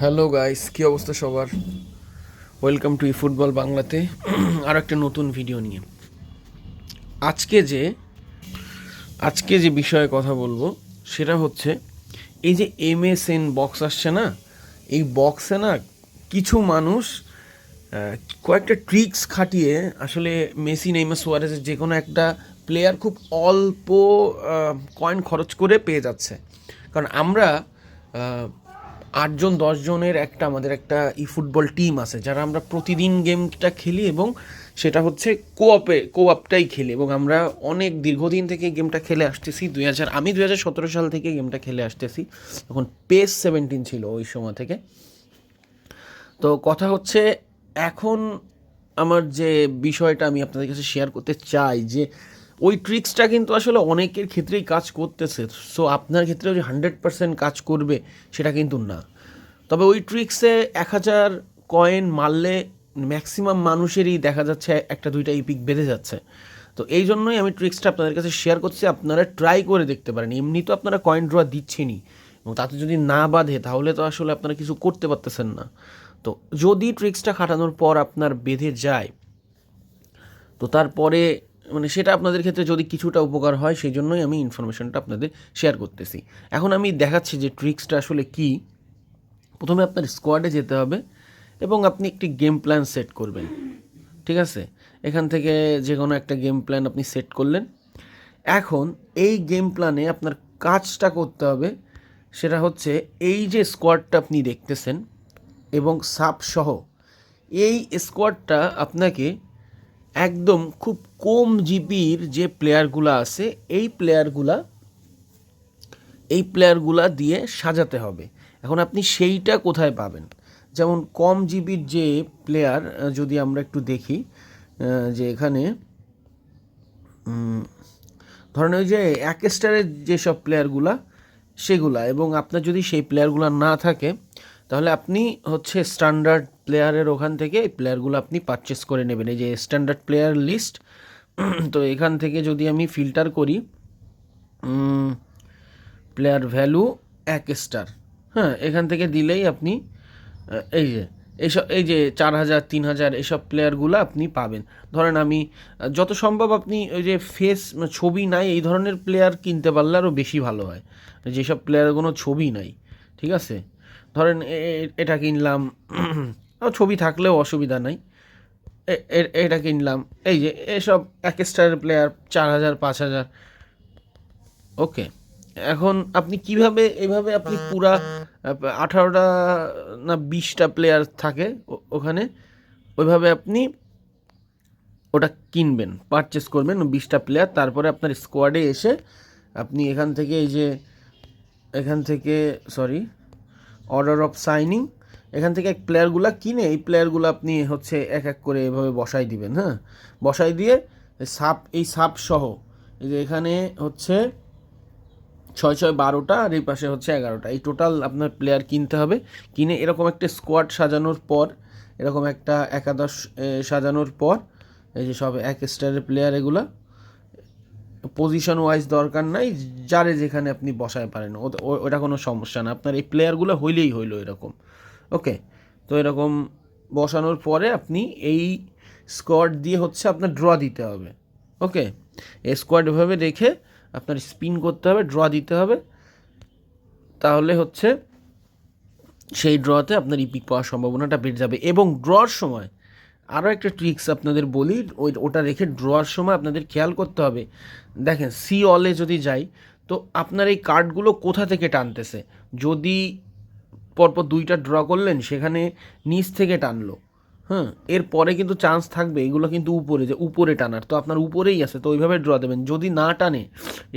Hello guys কী অবস্থা সবার? Welcome to E football বাংলাতে আর একটা নতুন ভিডিও নিয়ে। আজকে যে আজকে যে বিষয়ে কথা বলব, সেটা হচ্ছে, এই যে এম এস এন বক্স আসছে না, এই বক্সে না কিছু মানুষ কয়েকটা ট্রিক্স খাটিয়ে, আসলে মেসি নেইমার সোয়ারেজের যে কোনো একটা প্লেয়ার খুব অল্প কয়েন খরচ করে পেয়ে যাচ্ছে। কারণ আমরা আটজন, দশজনের একটা আমাদের একটা ই ফুটবল টিম আছে, যারা আমরা প্রতিদিন গেমটা খেলি এবং সেটা হচ্ছে কোঅপে কোঅপটাই খেলি এবং আমরা অনেক দীর্ঘদিন থেকে গেমটা খেলে আসতেছি। দুই হাজার আমি দুই হাজার সতেরো সাল থেকে গেমটা খেলে আসতেছি। তখন পেস সেভেন্টিন ছিল ওই সময় থেকে। তো কথা হচ্ছে, এখন আমার যে বিষয়টা আমি আপনাদের কাছে শেয়ার করতে চাই যে ওই ট্রিক্সটা কিন্তু আসলে অনেকের ক্ষেত্রেই কাজ করতেছে। সো আপনার ক্ষেত্রেও যে হান্ড্রেড পার্সেন্ট কাজ করবে, সেটা কিন্তু না। তবে ওই ট্রিক্সে এক হাজার কয়েন মারলে ম্যাক্সিমাম মানুষেরই দেখা যাচ্ছে একটা দুইটা ইপিক বেঁধে যাচ্ছে। তো এই জন্যই আমি ট্রিক্সটা আপনাদের কাছে শেয়ার করছি, আপনারা ট্রাই করে দেখতে পারেন। এমনি তো আপনারা কয়েন ড্র দিচ্ছেনই এবং তাতে যদি না বাঁধে তাহলে তো আসলে আপনারা কিছু করতে পারতেছেন না। তো যদি ট্রিক্সটা খাটানোর পর আপনার বেঁধে যায়, তো তারপরে মানে সেটা আপনাদের ক্ষেত্রে যদি কিছুটা উপকার হয়, সেই জন্যই আমি ইনফরমেশনটা আপনাদের শেয়ার করতেছি। এখন আমি দেখাচ্ছি যে ট্রিক্সটা আসলে কি। প্রথমে আপনার স্কোয়াডে যেতে হবে এবং আপনি একটি গেম প্ল্যান সেট করবেন। ঠিক আছে? এখান থেকে যে কোনো একটা গেম প্ল্যান আপনি সেট করলেন। এখন এই গেম প্ল্যানে আপনার কাজটা করতে হবে, সেটা হচ্ছে এই যে স্কোয়াডটা আপনি দেখতেছেন এবং সাপ সহ, এই স্কোয়াডটা আপনাকে একদম খুব কম জিবির যে প্লেয়ারগুলো আছে, এই প্লেয়ারগুলা এই প্লেয়ারগুলা দিয়ে সাজাতে হবে। এখন আপনি সেইটা কোথায় পাবেন? যেমন কম জিবির যে প্লেয়ার যদি আমরা একটু দেখি যে এখানে ধরেন ওই যে এক স্টারের যেসব প্লেয়ারগুলা সেগুলা, এবং আপনার যদি সেই প্লেয়ারগুলো না থাকে, তাহলে আপনি হচ্ছে স্ট্যান্ডার্ড প্লেয়ারের ওখান থেকে এই প্লেয়ারগুলো আপনি পারচেস করে নেবেন। এই যে স্ট্যান্ডার্ড প্লেয়ার লিস্ট তো এখান থেকে যদি আমি ফিল্টার করি প্লেয়ার ভ্যালু এক স্টার হ্যাঁ এখান থেকে দিলেই আপনি এই যে এইসব এই যে চার হাজার তিন হাজার এসব প্লেয়ারগুলো আপনি পাবেন। ধরেন আমি যত সম্ভব আপনি ওই যে ফেস ছবি নাই, এই ধরনের প্লেয়ার কিনতে পারলে আরও বেশি ভালো হয়। যেসব প্লেয়ারের কোনো ছবি নাই, ঠিক আছে? ধরেন এটা কিনলাম ছবি থাকলেও অসুবিধা নাই। এটা কিনলাম, এই যে, এসব এক স্টারের প্লেয়ার চার হাজার পাঁচ হাজার ওকে এখন আপনি কীভাবে, এভাবে আপনি পুরা আঠারোটা না বিশটা প্লেয়ার থাকে ওখানে, ওইভাবে আপনি ওটা কিনবেন পারচেস করবেন বিশটা প্লেয়ার তারপরে আপনার স্কোয়াডে এসে আপনি এখান থেকে এই যে, এখান থেকে সরি অর্ডার অফ সাইনিং এখান থেকে এক প্লেয়ারগুলো কিনে, এই প্লেয়ারগুলো আপনি হচ্ছে এক এক করে এভাবে বসাই দিবেন হ্যাঁ? বসাই দিয়ে সাপ, এই সাপ সহ, এই যে এখানে হচ্ছে ছয় ছয় বারোটা আর এই পাশে হচ্ছে এগারোটা। এই টোটাল আপনার প্লেয়ার কিনতে হবে। কিনে এরকম একটা স্কোয়াড সাজানোর পর, এরকম একটা একাদশ সাজানোর পর, এই যে সব এক স্টারের প্লেয়ার এগুলা পজিশন ওয়াইজ দরকার নাই, যারে যেখানে আপনি বসায় পারেন। ওটা কোনো সমস্যা না। আপনার এই প্লেয়ারগুলো হইলেই হইল এরকম। ওকে তো এরকম বসানোর পরে আপনি এই স্কোয়াড দিয়ে হচ্ছে আপনার ড্র দিতে হবে। ওকে এই স্কোয়াড এভাবে রেখে আপনার স্পিন করতে হবে, ড্র দিতে হবে। তাহলে হচ্ছে সেই ড্রতে আপনার ইপিক পাওয়ার সম্ভাবনাটা বেড়ে যাবে। এবং ড্রর সময় আরও একটা ট্রিক্স আপনাদের বলি, ওই ওটা রেখে ড্রর সময় আপনাদের খেয়াল করতে হবে। দেখেন, সি অলে যদি যাই, তো আপনার এই কার্ডগুলো কোথা থেকে টানতেছে? যদি পরপর দুইটা ড্র করলেন, সেখানে নিচ থেকে টানলো। হ্যাঁ এরপরে কিন্তু চান্স থাকবে, এগুলো কিন্তু উপরে, যে উপরে টানার, তো আপনার উপরেই আছে, তো ওইভাবে ড্র দেবেন। যদি না টানে,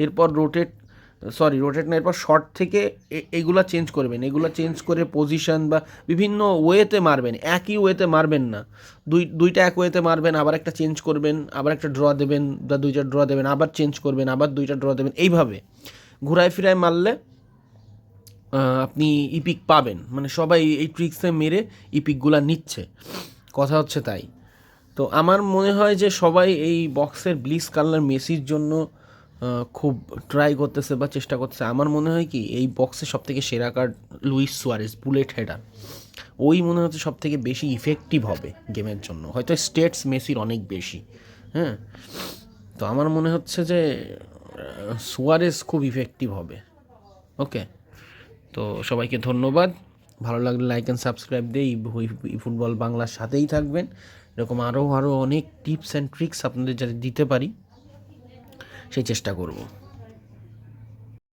এরপর রোটেট সরি রোটেট না, এরপর শর্ট থেকে এগুলা চেঞ্জ করবেন। এগুলো চেঞ্জ করে পজিশন বা বিভিন্ন ওয়েতে মারবেন, একই ওয়েতে মারবেন না। দুই, দুইটা এক ওয়েতে মারবেন, আবার একটা চেঞ্জ করবেন, আবার একটা ড্র দেবেন, বা দুইটা ড্র দেবেন, আবার চেঞ্জ করবেন, আবার দুইটা ড্র দেবেন, এইভাবে। ঘুরায় ফিরায় মারলে আপনি ইপিক পাবেন। মানে সবাই এই ট্রিক্সে মেরে ইপিকগুলা নিচ্ছে। কথা হচ্ছে তাই। তো আমার মনে হয় যে সবাই এই বক্সের ব্লিস কালার মেসির জন্য খুব ট্রাই করতেছে বা চেষ্টা করতেছে। আমার মনে হয় কি, এই বক্সে সব থেকে সেরা card Luis Suarez bullet header. ওই মনে হচ্ছে সব থেকে বেশি ইফেক্টিভ হবে গেমের জন্য। হয়তো স্টেটস মেসির অনেক বেশি হ্যাঁ? তো আমার মনে হচ্ছে যে সুয়ারেস খুব ইফেক্টিভ হবে। ওকে? তো সবাইকে ধন্যবাদ। ভালো লাগলে লাইক অ্যান্ড সাবস্ক্রাইব দিয়ে ফুটবল বাংলার সাথেই থাকবেন। এরকম আরও আরও অনেক টিপস অ্যান্ড ট্রিক্স আপনাদের যাতে দিতে পারি, সেই চেষ্টা করব।